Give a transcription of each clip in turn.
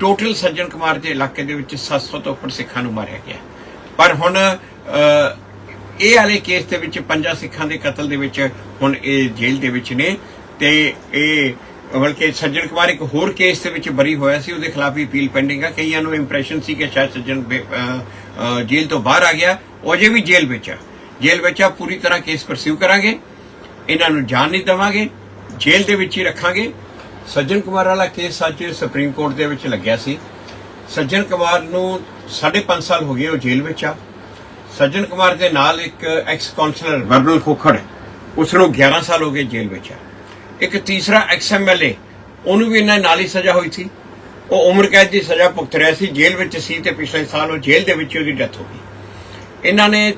Total Sajjan Kumar ਦੇ ਇਲਾਕੇ ਦੇ ਵਿੱਚ 700 ਤੋਂ ਉੱਪਰ ਸਿੱਖਾਂ ਨੂੰ ਮਾਰਿਆ ਗਿਆ। ਪਰ ਹੁਣ ਇਹ ਵਾਲੇ ਕੇਸ ਦੇ ਵਿੱਚ ਪੰਜਾਂ ਸਿੱਖਾਂ ਦੇ ਕਤਲ ਦੇ ਵਿੱਚ ਹੁਣ ਇਹ ਜੇਲ੍ਹ ਦੇ ਵਿੱਚ ਨੇ ਤੇ ਇਹ ਬਲਕਿ ਸੱਜਣ ਕੁਮਾਰ ਇੱਕ ਹੋਰ ਕੇਸ ਦੇ ਵਿੱਚ ਬਰੀ ਹੋਇਆ ਸੀ, ਉਹਦੇ ਖਿਲਾਫ ਵੀ ਅਪੀਲ ਪੈਂਡਿੰਗ ਆ। ਕਈਆਂ ਨੂੰ ਇੰਪ੍ਰੈਸ਼ਨ ਸੀ ਕਿ ਸ਼ਾਇਦ ਸੱਜਣ ਜੇਲ੍ਹ ਤੋਂ ਬਾਹਰ ਆ ਗਿਆ, ਉਹ ਅਜੇ ਵੀ ਜੇਲ੍ਹ ਵਿੱਚ ਆ। ਜੇਲ੍ਹ ਵਿੱਚ ਆ, ਪੂਰੀ ਤਰ੍ਹਾਂ ਕੇਸ ਪਰਸਿਊ ਕਰਾਂਗੇ, ਇਹਨਾਂ ਨੂੰ ਜਾਣ ਨਹੀਂ ਦੇਵਾਂਗੇ, ਜੇਲ੍ਹ ਦੇ ਵਿੱਚ ਹੀ ਰੱਖਾਂਗੇ। ਸੱਜਣ ਕੁਮਾਰ ਵਾਲਾ ਕੇਸ ਅੱਜ ਸੁਪਰੀਮ ਕੋਰਟ ਦੇ ਵਿੱਚ ਲੱਗਿਆ ਸੀ। ਸੱਜਣ ਕੁਮਾਰ ਨੂੰ 5.5 ਸਾਲ ਹੋ ਗਏ ਉਹ ਜੇਲ੍ਹ ਵਿੱਚ ਆ। ਸੱਜਣ ਕੁਮਾਰ ਦੇ ਨਾਲ ਇੱਕ ਐਕਸ ਕਾਉਂਸਲਰ ਵਰਨਲ ਖੋਖੜ ਉਸ ਨੂੰ 11 ਸਾਲ ਹੋ ਗਏ ਜੇਲ੍ਹ ਵਿੱਚ ਆ। ਇੱਕ ਤੀਸਰਾ ਐਕਸ ਐਮਐਲਏ ਉਹਨੂੰ ਵੀ ਇਹਨਾਂ ਨਾਲ ਹੀ ਸਜ਼ਾ ਹੋਈ ਸੀ। ਉਹ ਉਮਰ ਕੈਦ ਦੀ ਸਜ਼ਾ ਭੁਗਤ ਰਿਹਾ ਸੀ, ਜੇਲ੍ਹ ਵਿੱਚ ਸੀ ਤੇ ਪਿਛਲੇ ਸਾਲ ਉਹ ਜੇਲ੍ਹ ਦੇ ਵਿੱਚ ਹੀ ਉਹਦੀ ਡੈਥ ਹੋ ਗਈ। ਇਹਨਾਂ ਨੇ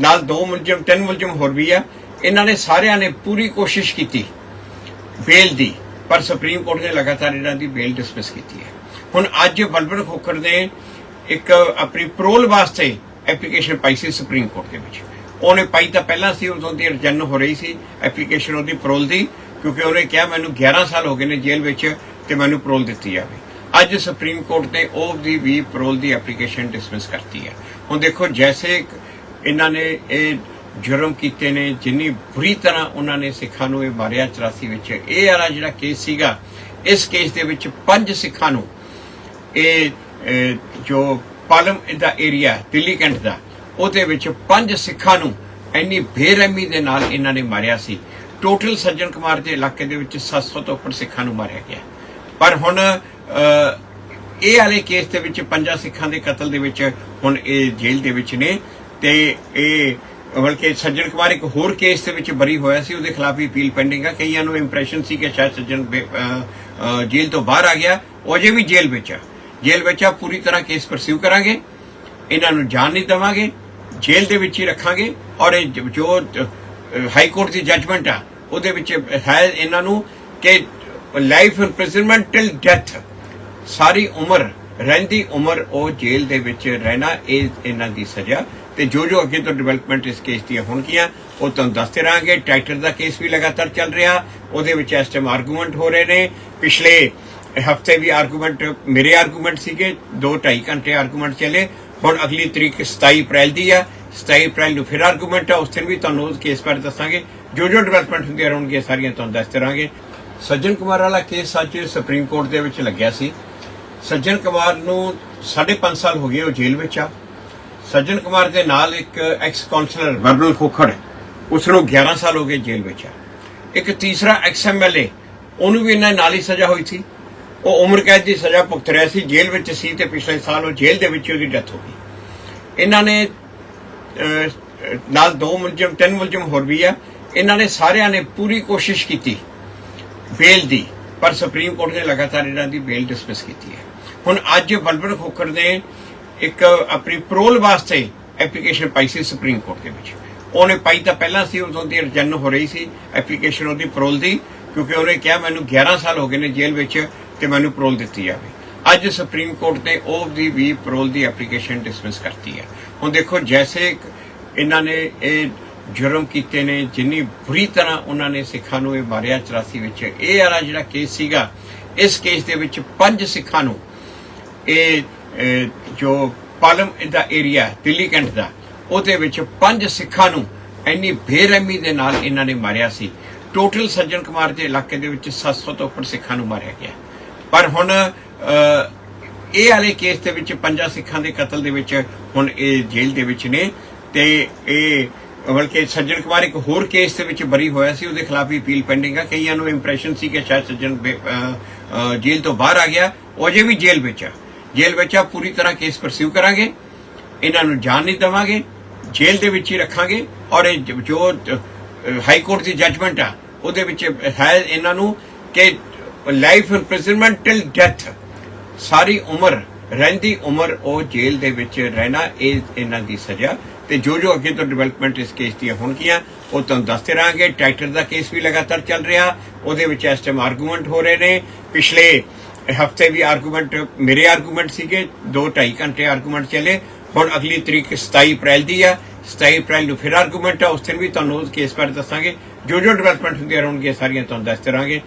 ਨਾਲ ਦੋ ਮੁਲਜ਼ਮ, ਤਿੰਨ ਮੁਲਜ਼ਮ ਹੋਰ ਵੀ ਆ। ਇਹਨਾਂ ਨੇ ਸਾਰਿਆਂ ਨੇ ਪੂਰੀ ਕੋਸ਼ਿਸ਼ ਕੀਤੀ ਬੇਲ ਦੀ, ਪਰ ਸੁਪਰੀਮ ਕੋਰਟ ਨੇ ਲਗਾਤਾਰ ਇਹਨਾਂ ਦੀ ਬੇਲ ਡਿਸਮਿਸ ਕੀਤੀ ਹੈ। ਹੁਣ ਅੱਜ ਬਲਬਰ ਖੋਖਰ ਨੇ ਇੱਕ ਆਪਣੀ ਪ੍ਰੋਲ ਵਾਸਤੇ ਐਪਲੀਕੇਸ਼ਨ ਪਾਈ ਸੀ ਸੁਪਰੀਮ ਕੋਰਟ ਦੇ ਵਿੱਚ। ਉਹਨੇ ਪਾਈ ਤਾਂ ਪਹਿਲਾਂ ਸੀ, ਉਦੋਂ ਦੀ ਰਜਨ ਹੋ ਰਹੀ ਸੀ ਐਪਲੀਕੇਸ਼ਨ ਉਹਦੀ ਪ੍ਰੋਲ ਦੀ, ਕਿਉਂਕਿ ਉਹਨੇ ਕਿਹਾ ਮੈਨੂੰ 11 ਸਾਲ ਹੋ ਗਏ ਨੇ ਜੇਲ੍ਹ ਵਿੱਚ ਤੇ ਮੈਨੂੰ ਪ੍ਰੋਲ ਦਿੱਤੀ ਜਾਵੇ। ਅੱਜ ਸੁਪਰੀਮ ਕੋਰਟ ਨੇ ਉਹ ਦੀ ਵੀ ਪ੍ਰੋਲ ਦੀ ਐਪਲੀਕੇਸ਼ਨ ਡਿਸਮਿਸ ਕਰਤੀ ਹੈ। ਹੁਣ ਦੇਖੋ, ਜੈਸੇ ਇਹਨਾਂ ਨੇ ਇਹ ਜੁਰਮ ਕੀਤੇ ਨੇ, ਜਿੰਨੀ ਬੁਰੀ ਤਰ੍ਹਾਂ ਉਹਨਾਂ ਨੇ ਸਿੱਖਾਂ ਨੂੰ ਇਹ ਮਾਰਿਆ 84 ਵਿੱਚ। ਇਹ ਵਾਲਾ ਜਿਹੜਾ ਕੇਸ ਸੀਗਾ, ਇਸ ਕੇਸ ਦੇ ਵਿੱਚ ਪੰਜ ਸਿੱਖਾਂ ਨੂੰ ਇਹ ਜੋ ਪਾਲਮ ਦਾ ਏਰੀਆ ਦਿੱਲੀ ਕੈਂਟ ਦਾ, ਉਹਦੇ ਵਿੱਚ ਪੰਜ ਸਿੱਖਾਂ ਨੂੰ ਇੰਨੀ ਬੇਰਹਿਮੀ ਦੇ ਨਾਲ ਇਹਨਾਂ ਨੇ ਮਾਰਿਆ ਸੀ। ਟੋਟਲ ਸੱਜਣ ਕੁਮਾਰ ਦੇ ਇਲਾਕੇ ਦੇ ਵਿੱਚ 700 ਤੋਂ ਉੱਪਰ ਸਿੱਖਾਂ ਨੂੰ ਮਾਰਿਆ ਗਿਆ। ਪਰ ਹੁਣ ਇਹ ਵਾਲੇ ਕੇਸ ਦੇ ਵਿੱਚ ਪੰਜਾਂ ਸਿੱਖਾਂ ਦੇ ਕਤਲ ਦੇ ਵਿੱਚ ਹੁਣ ਇਹ ਜੇਲ੍ਹ ਦੇ ਵਿੱਚ ਨੇ ਤੇ ਇਹ ਬਲਕਿ ਸੱਜਣ ਕੁਮਾਰ ਇੱਕ ਹੋਰ ਕੇਸ ਦੇ ਵਿੱਚ ਬਰੀ ਹੋਇਆ ਸੀ, ਉਹਦੇ ਖਿਲਾਫ ਵੀ ਅਪੀਲ ਪੈਂਡਿੰਗ ਆ। ਕਈਆਂ ਨੂੰ ਇੰਪ੍ਰੈਸ਼ਨ ਸੀ ਕਿ ਸ਼ਾਇਦ ਸੱਜਣ ਜੇਲ੍ਹ ਤੋਂ ਬਾਹਰ ਆ ਗਿਆ। ਉਹ ਅਜੇ ਵੀ ਜੇਲ੍ਹ ਵਿੱਚ ਆ। ਜੇਲ੍ਹ ਵਿੱਚ ਆ, ਪੂਰੀ ਤਰ੍ਹਾਂ ਕੇਸ ਪਰਸਿਊ ਕਰਾਂਗੇ। ਇਹਨਾਂ ਨੂੰ ਜਾਣ ਨਹੀਂ ਦੇਵਾਂਗੇ। ਜੇਲ੍ਹ ਦੇ ਵਿੱਚ ਹੀ ਰੱਖਾਂਗੇ। ਔਰ ਇਹ ਜੋ ਹਾਈ ਕੋਰਟ ਦੀ ਜੱਜਮੈਂਟ ਆ, ਉਹਦੇ ਵਿੱਚ ਹੈ ਇਹਨਾਂ ਨੂੰ ਕਿ ਲਾਈਫ ਇੰਪ੍ਰਿਜ਼ਨਮੈਂਟ ਟਿਲ ਡੈਥ ਸਾਰੀ ਉਮਰ ਰਹਿੰਦੀ ਉਮਰ ਉਹ ਜੇਲ੍ਹ ਦੇ ਵਿੱਚ ਰਹਿਣਾ, ਇਹ ਇਹਨਾਂ ਦੀ ਸਜ਼ਾ। ਤੇ ਜੋ ਜੋ ਅੱਗੇ ਤੋਂ ਡਿਵੈਲਪਮੈਂਟ ਇਸ ਕੇਸ ਦੀਆਂ ਹੋਣਗੀਆਂ, ਉਹ ਤੁਹਾਨੂੰ ਦੱਸਦੇ ਰਹਾਂਗੇ। ਟਰੈਕਟਰ ਦਾ ਕੇਸ ਵੀ ਲਗਾਤਾਰ ਚੱਲ ਰਿਹਾ। ਉਹਦੇ ਵਿੱਚ ਇਸ ਟਾਈਮ ਆਰਗੂਮੈਂਟ ਹੋ ਰਹੇ ਨੇ। ਪਿਛਲੇ ਹਫ਼ਤੇ ਵੀ ਆਰਗੂਮੈਂਟ ਮੇਰੇ ਆਰਗੂਮੈਂਟ ਸੀਗੇ। 2.5 ਘੰਟੇ ਆਰਗੂਮੈਂਟ ਚੱਲੇ। ਹੁਣ ਅਗਲੀ ਤਰੀਕ 27 ਅਪ੍ਰੈਲ ਦੀ ਆ। 27 ਅਪ੍ਰੈਲ ਨੂੰ ਫਿਰ ਆਰਗੂਮੈਂਟ ਆ। ਉਸ ਦਿਨ ਵੀ ਤੁਹਾਨੂੰ ਉਸ ਕੇਸ ਬਾਰੇ ਦੱਸਾਂਗੇ। ਜੋ ਜੋ ਡਿਵੈਲਪਮੈਂਟ ਹੁੰਦੀਆਂ ਰਹਿਣਗੀਆਂ, ਸਾਰੀਆਂ ਤੁਹਾਨੂੰ ਦੱਸਦੇ ਰਹਾਂਗੇ। ਸੱਜਣ ਕੁਮਾਰ ਵਾਲਾ ਕੇਸ ਅੱਜ ਸੁਪਰੀਮ ਕੋਰਟ ਦੇ ਵਿੱਚ ਲੱਗਿਆ ਸੀ। ਸੱਜਣ ਕੁਮਾਰ ਨੂੰ 5.5 ਸਾਲ ਹੋ ਗਏ ਉਹ ਜੇਲ੍ਹ ਵਿੱਚ ਆ। ਸੱਜਣ ਕੁਮਾਰ ਦੇ ਨਾਲ ਇੱਕ ਐਕਸ ਕਾਉਂਸਲਰ ਵਰਨਲ ਖੋਖੜ ਉਸ ਨੂੰ 11 ਸਾਲ ਹੋ ਗਏ ਜੇਲ੍ਹ ਵਿੱਚ ਆ। ਇੱਕ ਤੀਸਰਾ ਐਕਸ ਐਮਐਲਏ ਉਹਨੂੰ ਵੀ ਇਹਨਾਂ ਨਾਲ ਹੀ ਸਜ਼ਾ ਹੋਈ ਸੀ। ਉਹ ਉਮਰ ਕੈਦ ਦੀ ਸਜ਼ਾ ਭੁਗਤ ਰਿਹਾ ਸੀ, ਜੇਲ੍ਹ ਵਿੱਚ ਸੀ ਤੇ ਪਿਛਲੇ ਸਾਲ ਉਹ ਜੇਲ੍ਹ ਦੇ ਵਿੱਚ ਹੀ ਉਹਦੀ ਡੈਥ ਹੋ ਗਈ। ਇਹਨਾਂ ਨੇ ਨਾਲ ਦੋ ਮੁਲਜ਼ਮ, ਤਿੰਨ ਮੁਲਜ਼ਮ ਹੋਰ ਵੀ ਆ। ਇਹਨਾਂ ਨੇ ਸਾਰਿਆਂ ਨੇ ਪੂਰੀ ਕੋਸ਼ਿਸ਼ ਕੀਤੀ ਬੇਲ ਦੀ, ਪਰ ਸੁਪਰੀਮ ਕੋਰਟ ਨੇ ਲਗਾਤਾਰ ਇਹਨਾਂ ਦੀ ਬੇਲ ਡਿਸਮਿਸ ਕੀਤੀ ਹੈ। ਹੁਣ ਅੱਜ ਬਲਬਰ ਖੋਖਰ ਨੇ ਇੱਕ ਆਪਣੀ ਪ੍ਰੋਲ ਵਾਸਤੇ ਐਪਲੀਕੇਸ਼ਨ ਪਾਈ ਸੀ ਸੁਪਰੀਮ ਕੋਰਟ ਦੇ ਵਿੱਚ। ਉਹਨੇ ਪਾਈ ਤਾਂ ਪਹਿਲਾਂ ਸੀ, ਉਦੋਂ ਦੀ ਰਜਨ ਹੋ ਰਹੀ ਸੀ ਐਪਲੀਕੇਸ਼ਨ ਉਹਦੀ ਪ੍ਰੋਲ ਦੀ, ਕਿਉਂਕਿ ਉਹਨੇ ਕਿਹਾ ਮੈਨੂੰ 11 ਸਾਲ ਹੋ ਗਏ ਨੇ ਜੇਲ੍ਹ ਵਿੱਚ ਤੇ ਮੈਨੂੰ ਪ੍ਰੋਲ ਦਿੱਤੀ ਜਾਵੇ। ਅੱਜ ਸੁਪਰੀਮ ਕੋਰਟ ਨੇ ਉਹ ਦੀ ਵੀ ਪ੍ਰੋਲ ਦੀ ਐਪਲੀਕੇਸ਼ਨ ਡਿਸਮਿਸ ਕਰਤੀ ਹੈ। ਹੁਣ ਦੇਖੋ, ਜੈਸੇ ਇਹਨਾਂ ਨੇ ਇਹ ਜੁਰਮ ਕੀਤੇ ਨੇ, ਜਿੰਨੀ ਬੁਰੀ ਤਰ੍ਹਾਂ ਉਹਨਾਂ ਨੇ ਸਿੱਖਾਂ ਨੂੰ ਇਹ ਮਾਰਿਆ 84 ਵਿੱਚ ਇਹ ਵਾਲਾ ਜਿਹੜਾ ਕੇਸ ਸੀਗਾ, ਇਸ ਕੇਸ ਦੇ ਵਿੱਚ ਪੰਜ ਸਿੱਖਾਂ ਨੂੰ ਇਹ ਜੋ ਪਾਲਮ ਦਾ ਏਰੀਆ ਦਿੱਲੀ ਕੈਂਟ ਦਾ, ਉਹਦੇ ਵਿੱਚ ਪੰਜ ਸਿੱਖਾਂ ਨੂੰ ਇੰਨੀ ਬੇਰਹਿਮੀ ਦੇ ਨਾਲ ਇਹਨਾਂ ਨੇ ਮਾਰਿਆ ਸੀ। ਟੋਟਲ ਸੱਜਣ ਕੁਮਾਰ ਦੇ ਇਲਾਕੇ ਦੇ ਵਿੱਚ 700 ਤੋਂ ਉੱਪਰ ਸਿੱਖਾਂ ਨੂੰ ਮਾਰਿਆ ਗਿਆ। ਪਰ ਹੁਣ ਇਹ ਵਾਲੇ ਕੇਸ ਦੇ ਵਿੱਚ ਪੰਜਾਂ ਸਿੱਖਾਂ ਦੇ ਕਤਲ ਦੇ ਵਿੱਚ ਹੁਣ ਇਹ ਜੇਲ੍ਹ ਦੇ ਵਿੱਚ ਨੇ ਤੇ ਇਹ ਬਲਕਿ ਸੱਜਣ ਕੁਮਾਰ ਇੱਕ ਹੋਰ ਕੇਸ ਦੇ ਵਿੱਚ ਬਰੀ ਹੋਇਆ ਸੀ, ਉਹਦੇ ਖਿਲਾਫ ਵੀ ਅਪੀਲ ਪੈਂਡਿੰਗ ਆ। ਕਈਆਂ ਨੂੰ ਇੰਪ੍ਰੈਸ਼ਨ ਸੀ ਕਿ ਸ਼ਾਇਦ ਸੱਜਣ ਜੇਲ੍ਹ ਤੋਂ ਬਾਹਰ ਆ ਗਿਆ, ਉਹ ਅਜੇ ਵੀ ਜੇਲ੍ਹ ਵਿੱਚ ਆ। ਜੇਲ੍ਹ ਵਿੱਚ ਆ, ਪੂਰੀ ਤਰ੍ਹਾਂ ਕੇਸ ਪਰਸਿਊ ਕਰਾਂਗੇ। ਇਹਨਾਂ ਨੂੰ ਜਾਣ ਨਹੀਂ ਦੇਵਾਂਗੇ, ਜੇਲ੍ਹ ਦੇ ਵਿੱਚ ਹੀ ਰੱਖਾਂਗੇ ਔਰ ਇਹ ਜੋ ਹਾਈ ਕੋਰਟ ਦੀ ਜੱਜਮੈਂਟ ਆ, ਉਹਦੇ ਵਿੱਚ, ਹੈ ਇਹਨਾਂ ਨੂੰ ਕਿ ਲਾਈਫ ਇੰਪ੍ਰਿਜ਼ਨਮੈਂਟ ਟਿਲ ਡੈਥ ਸਾਰੀ ਉਮਰ, ਰਹਿੰਦੀ ਉਮਰ ਉਹ ਜੇਲ੍ਹ ਦੇ ਵਿੱਚ ਰਹਿਣਾ, ਇਹ ਇਹਨਾਂ ਦੀ ਸਜ਼ਾ ਤੇ ਜੋ ਜੋ ਅੱਗੇ ਤੋਂ ਡਿਵੈਲਪਮੈਂਟ ਇਸ ਕੇਸ ਦੀਆਂ ਹੋਣਗੀਆਂ, ਉਹ ਤੁਹਾਨੂੰ ਦੱਸਦੇ ਰਹਾਂਗੇ। ਟਰੈਕਟਰ ਦਾ ਕੇਸ ਵੀ ਲਗਾਤਾਰ ਚੱਲ ਰਿਹਾ, ਉਹਦੇ ਵਿੱਚ ਇਸ ਟਾਈਮ ਆਰਗੂਮੈਂਟ ਹੋ ਰਹੇ ਨੇ। ਪਿਛਲੇ ਹਫ਼ਤੇ ਵੀ ਆਰਗੂਮੈਂਟ ਮੇਰੇ ਆਰਗੂਮੈਂਟ ਸੀਗੇ 2.5 ਘੰਟੇ ਆਰਗੂਮੈਂਟ ਚੱਲੇ। ਹੁਣ ਅਗਲੀ ਤਰੀਕ 27 ਅਪ੍ਰੈਲ ਦੀ ਆ। 27 ਅਪ੍ਰੈਲ ਨੂੰ ਫਿਰ ਆਰਗੂਮੈਂਟ ਆ। ਉਸ ਦਿਨ ਵੀ ਤੁਹਾਨੂੰ ਉਸ ਕੇਸ ਬਾਰੇ ਦੱਸਾਂਗੇ। ਜੋ ਜੋ ਡਿਵੈਲਪਮੈਂਟ ਹੁੰਦੀਆਂ ਰਹਿਣਗੀਆਂ, ਸਾਰੀਆਂ ਤੁਹਾਨੂੰ ਦੱਸਦੇ ਰਹਾਂਗੇ